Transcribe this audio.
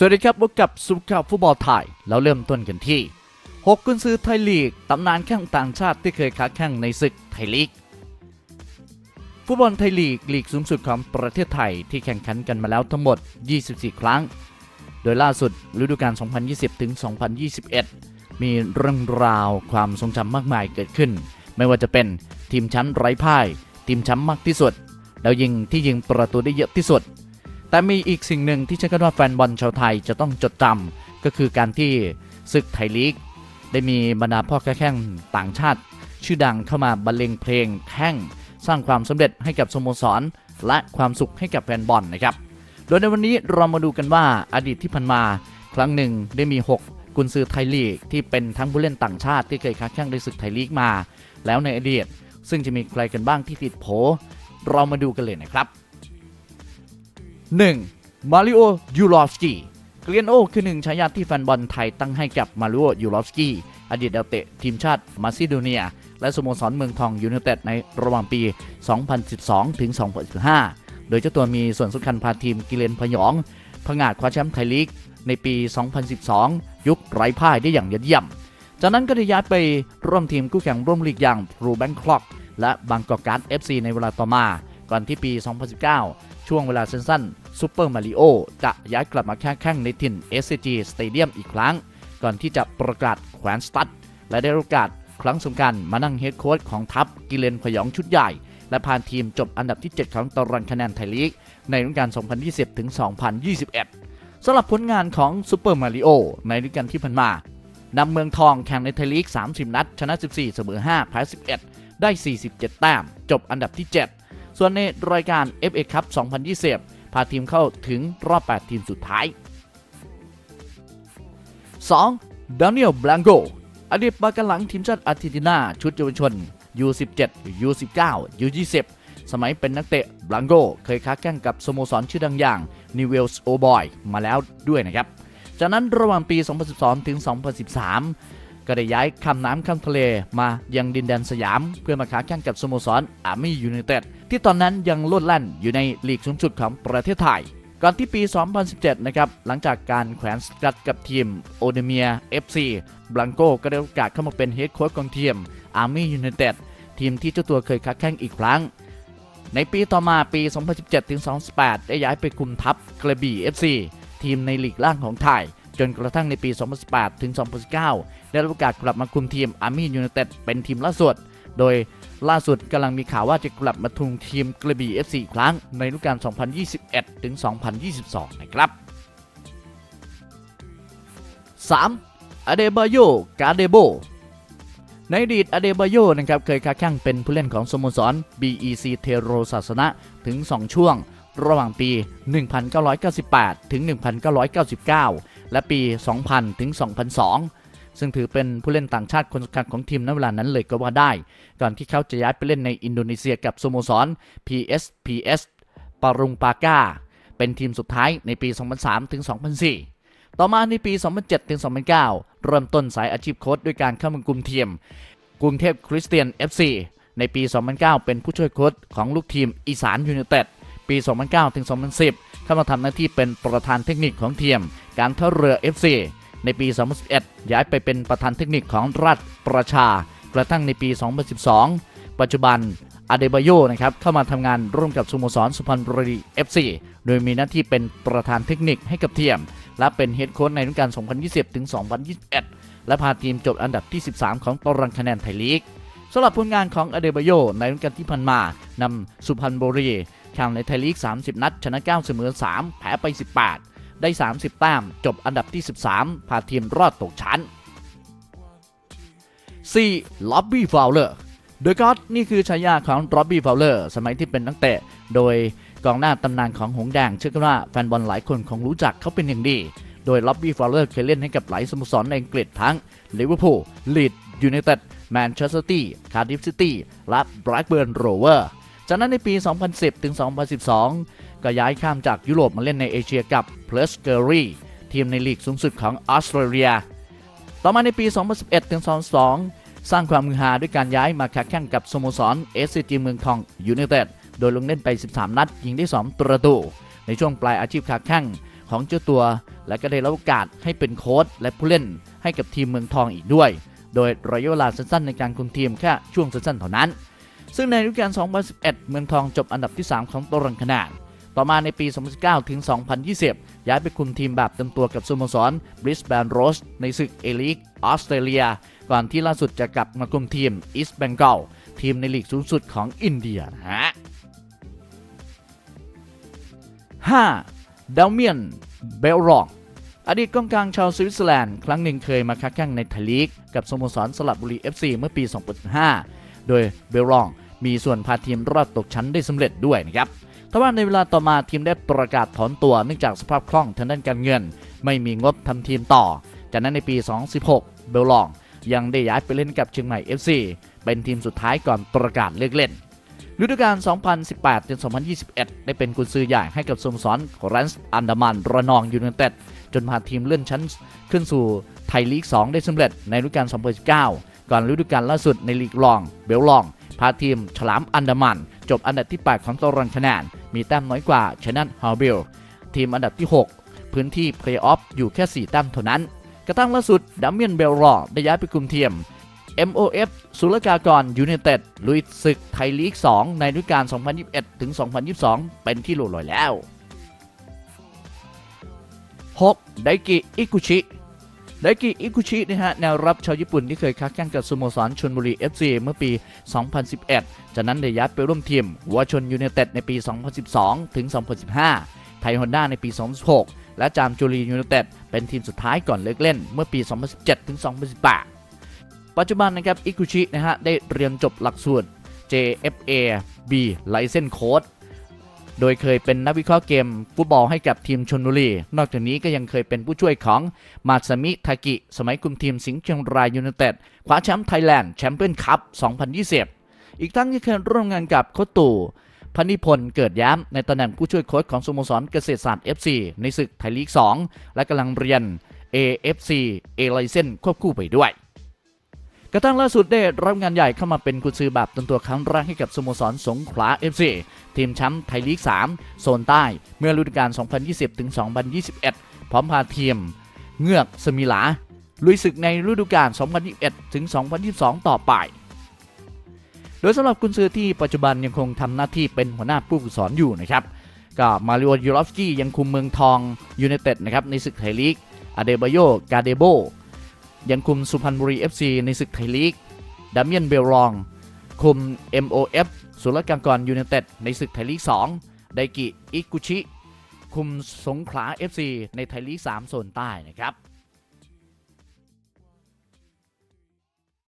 สวัสดีครับพบกับสุขาวฟุตบอลไทยแล้วเริ่มต้นกันที่ 6 กุนซือไทยลีก ตำนานแข้งต่างชาติที่เคยค้าแข่งในศึกไทยลีก ฟุตบอลไทยลีกลีกสูงสุดของประเทศไทยที่แข่งขันกันมาแล้วทั้งหมด 24 ครั้ง โดยล่าสุดฤดูกาล 2020 ถึง 2021 มีเรื่องราวความทรงจำมากมายเกิดขึ้น ไม่ว่าจะเป็นทีมแชมป์ไร้พ่าย ทีมแชมป์มากที่สุด แล้วยิงที่ยิงประตูได้เยอะที่สุด แต่มีอีกสิ่งหนึ่งที่เชื่อกันว่าแฟนบอลชาวไทยจะต้องจดจำก็คือการที่ศึกไทยลีก ได้มีบรรดาพ่อค้าแข่งต่างชาติ ชื่อดังเข้ามาบรรเลงเพลงแข่งสร้างความสำเร็จให้กับสโมสร และความสุขให้กับแฟนบอลนะครับ โดยในวันนี้เรามาดูกันว่าอดีตที่ผ่านมาครั้งหนึ่งได้มี 6 กุนซือไทยลีก ที่เป็นทั้งผู้เล่นต่างชาติที่เคยค้าแข่งในศึกไทยลีกมา แล้วในอดีตซึ่งจะมีใครกันบ้างที่ติดโผ เรามาดูกันเลยนะครับ 1. มาริโอยูรอฟสกี้เกลียนโอคือหนึ่งฉายาที่แฟนบอลไทยตั้งให้กับมาริโอยูรอฟสกี้อดีตดาวเตะทีมชาติมาซิโดเนีย และสโมสรเมืองทองยูไนเต็ดในระหว่างปี 2012 ถึง 2015 โดยเจ้าตัวมีส่วนสำคัญพาทีมกิเลนพยองผงาดคว้าแชมป์ไทยลีกในปี 2012 ยุคไร้พ่ายได้อย่างยอดเยี่ยม จากนั้นก็ได้ย้ายไปร่วมทีมคู่แข่งร่วมลีกอย่างรูแบงคล็อกและบางกอกการ์ด FC ในเวลาต่อมา ก่อนที่ปี 2019 ช่วงเวลาสั้นๆซูเปอร์มาริโอจะย้ายกลับมาแข่งแข่งในถิ่น SCG Stadium อีกครั้ง ก่อนที่จะประกาศแขวนสตัดและได้โอกาสครั้งสำคัญมานั่งเฮดโค้ชของทัพกิเลนพยองชุดใหญ่ และพาทีมจบอันดับที่ 7 ของตารางคะแนนไทยลีก ในฤดูกาล 2020 ถึง 2021 สำหรับผลงานของซูเปอร์มาริโอในฤดูกาลที่ผ่านมานำเมืองทองแข่งในไทยลีก 30 นัด ชนะ 14 เสมอ 5 แพ้ 11 ได้ 47 แต้ม จบอันดับที่ 7 ส่วนในรายการ FA Cup 2020 พาทีมเข้าถึงรอบ 8 ทีมสุดท้าย 2. ดานิเอลบลังโกอดีตปากันหลังทีมชาติอาร์เจนตินา ชุดเยาวชน U17 U19 U20 สมัยเป็นนักเตะบลังโกเคยค้าแข่งกับสโมสรชื่อดังอย่างนิเวลส์โอบอยมาแล้วด้วยนะครับ จากนั้นระหว่างปี 2012 ถึง 2013 ก็ได้ย้ายข้ามน้ำข้ามทะเลมายังดินแดนสยาม เพื่อมาค้าแข่งกับสโมสรอาร์มี่ยูไนเต็ดที่ตอนนั้นยังโลดแล่นอยู่ในลีกสูงสุดของประเทศไทย ก่อนที่ปี 2017 นะครับ หลังจากการแขวนสกัดกับทีมโอเดเมีย FC บลังโกก็ได้โอกาสเข้ามาเป็นเฮดโค้ชของทีมอาร์มี่ยูไนเต็ดทีมที่เจ้าตัวเคยค้าแข่งอีกครั้ง ในปีต่อมาปี 2017ถึง2018 ได้ย้ายไปคุมทัพกระบี่ FC ทีมในลีกล่างของไทย จนกระทั่งในปี 2018 ถึง 2019 ได้รับโอกาสกลับมาคุมทีมอาร์มี่ยูไนเต็ดเป็นทีมล่าสุด โดยล่าสุดกำลังมีข่าวว่าจะกลับมาทุงทีมกระบี่ FC อีกครั้งในฤดูกาล 2021 ถึง 2022 นะครับ 3. อเดบาโยกาเดโบในอดีตอเดบาโยนะครับเคยค้าแข่งเป็นผู้เล่นของสโมสร BEC เทโรศาสนะถึง 2 ช่วง ระหว่างปี 1998 ถึง 1999 และปี 2000 ถึง 2002 ซึ่งถือเป็นผู้เล่นต่างชาติคนสำคัญของทีมในเวลานั้นเลยก็ว่าได้ ก่อนที่เขาจะย้ายไปเล่นในอินโดนีเซียกับสโมสร PSPS ปารุงปากาเป็นทีมสุดท้ายในปี 2003 ถึง 2004ต่อมาในปี 2007 ถึง 2009 เริ่มต้นสายอาชีพโค้ชด้วยการเข้ามากุมทีม กรุงเทพคริสเตียน FC ในปี 2009 เป็นผู้ช่วยโค้ชของลูกทีมอีสานยูไนเต็ด ปี 2009 ถึง 2010 เข้ามาทำหน้าที่เป็นประธานเทคนิคของทีม การท่าเรือ FC ในปี 2011 ย้ายไปเป็นประธานเทคนิคของราชประชากระทั่งในปี 2012 ปัจจุบันอาเดบาโยนะครับเข้ามาทำงานร่วมกับสโมสรสุพรรณบุรี FC โดยมีหน้าที่เป็นประธานเทคนิคให้กับทีม และเป็นเฮดโค้ชในฤดูกาล 2020 ถึง 2021 และพาทีมจบอันดับที่ 13 ของตารางคะแนนไทยลีกสำหรับผลงานของอเดบาโยในฤดูกาลที่ผ่านมานำสุพรรณบุรี แข่งในไทยลีก 30 นัด ชนะ 9 เสมอ 3 แพ้ไป 18 ได้ 30 แต้ม จบอันดับที่ 13 พาทีมรอดตกชั้น 4. ล็อบบี้ฟาวเลอร์โดยก็นี่คือฉายาของล็อบบี้ฟาวเลอร์สมัยที่เป็นนักเตะ โดยกองหน้าตำนานของหงส์แดงเชื่อกันว่าแฟนบอลหลายคนคงรู้จักเขาเป็นอย่างดี โดยล็อบบี้ฟาวเลอร์เคยเล่นให้กับหลายสโมสรในอังกฤษทั้งลิเวอร์พูลลีดยูไนเต็ดแมนเชสเตอร์ซิตี้คาร์ดิฟซิตี้และแบล็กเบิร์นโรเวอร์ จากนั้นในปี 2010 ถึง 2012 ก็ย้ายข้ามจากยุโรปมาเล่นในเอเชียกับเพลสเกอรีทีมในลีกสูงสุดของออสเตรเลีย ต่อมาในปี 2011 ถึง 2012สร้างความมือฮาด้วยการย้ายมาค้าแข่งกับสโมสร SCG เมืองทองยูไนเต็ด โดยลงเล่นไป 13 นัด ยิงได้ 2 ประตู ในช่วงปลายอาชีพค้าแข่งของเจ้าตัว และก็ได้รับโอกาสให้เป็นโค้ชและผู้เล่นให้กับทีมเมืองทองอีกด้วย โดยระยะเวลาสั้นๆในการคุมทีมแค่ช่วงสั้นๆเท่านั้น ซึ่งในฤดูกาล 2011 เมืองทองจบอันดับที่ 3 ของตารางคะแนนต่อมาในปี 2019 ถึง 2020 ย้ายไปคุมทีมแบบเต็มตัวกับสโมสรบริสแบนโรสในศึกเอลิกออสเตรเลีย ก่อนที่ล่าสุดจะกลับมาคุมทีมอีสต์เบงกอลทีมในลีกสูงสุดของอินเดียนะฮะ 5. ดาวเมียน เบลรอง อดีตกองกลางชาวสวิตเซอร์แลนด์ ครั้งหนึ่งเคยมาค้าแข่งในไทยลีก กับสโมสรสลับบุรี FC เมื่อปี 2015 โดยเบลรองมีส่วนพาทีมรอดตกชั้นได้สำเร็จด้วยนะครับแต่ว่าในเวลาต่อมาทีมได้ประกาศถอนตัวเนื่องจากสภาพคล่องทางด้านการเงิน ไม่มีงบทำทีมต่อ จากนั้นในปี 2016 เบลรองยังได้ย้ายไปเล่นกับเชียงใหม่ FC เป็นทีมสุดท้ายก่อนประกาศเลิกเล่นฤดูกาล 2018 ถึง 2021 ได้เป็นกุญซือใหญ่ให้กับสโมสรแรนส์อันดามันระนองยูไนเต็ดจนพาทีมเลื่อนชั้นขึ้นสู่ไทยลีก 2 ได้สำเร็จในฤดูกาล 2019 ก่อนฤดูกาลล่าสุดในลีกรอง เบลลอง พาทีมฉลามอันดามัน จบอันดับที่ 8 ของตารางคะแนน มีแต้มน้อยกว่าชนะฮาร์เบลทีมอันดับที่ 6 พื้นที่เพลย์ออฟอยู่แค่ 4 แต้มเท่านั้น กระทั่งล่าสุดดัมเมียนเบลรอได้ย้ายไปคุมทีม MOF สุลกากรยูไนเต็ดลุยศึกไทยลีก 2 ในฤดูกาล 2021 ถึง 2022 เป็นที่หลุดลอยแล้ว 6. ไดกิ อิกุชิ ไดกิอิกุชินะฮะแนวรับชาวญี่ปุ่นที่เคยค้าแข่งกับสโมสรชนบุรี FC เมื่อปี 2011 จากนั้นได้ย้ายไปร่วมทีมวัวชนยูไนเต็ดในปี 2012 ถึง 2015 ไทยฮอนด้าในปี 2016 และจามจุรียูไนเต็ดเป็นทีมสุดท้ายก่อนเลิกเล่นเมื่อปี 2017 ถึง 2018 ปัจจุบันนะครับอิกุชินะฮะได้เรียนจบหลักสูตร JFA B License Code โดยเคยเป็นนักวิเคราะห์เกมฟุตบอลให้กับทีมชนบุรี นอกจากนี้ก็ยังเคยเป็นผู้ช่วยของมาซามิทากิ สมัยคุมทีมสิงห์เชียงรายยูไนเต็ดคว้าแชมป์ไทยแลนด์แชมเปี้ยนคัพ 2020 อีกทั้งยังเคยร่วมงานกับโคตู่พนิพนธ์เกิดย้ำในตำแหน่งผู้ช่วยโค้ชของสโมสรเกษตรศาสตร์ FC ในศึกไทยลีก 2 และกำลังเรียน AFC A License ควบคู่ไปด้วย กระทั่งล่าสุดได้รับงานใหญ่เข้ามาเป็นกุญซือแบบตันตัวครั้งแรกให้กับสโมสรสงขลา FC ทีมแชมป์ไทยลีก 3 โซนใต้ เมื่อฤดูกาล 2020ถึง2021 พร้อมพาทีม เงือกสมิลา ลุยศึกในฤดูกาล 2021ถึง2022 ต่อไป โดยสำหรับกุนซือที่ปัจจุบันยังคงทำหน้าที่เป็นหัวหน้าผู้ฝึกสอนอยู่นะครับก็มาริโอยูรอฟสกี้ยังคุมเมืองทองยูไนเต็ดนะครับในศึกไทยลีกอเดบาโยกาเดโบ ยังคุมสุพรรณบุรี FC ในศึกไทยลีกดามิเอนเบลรอง คุม MOF สุรกากรยูเนเต็ดในศึกไทยลีก 2 ไดกิอิกุชิ คุมสงขลา FC ในไทยลีก 3 โซนใต้นะครับ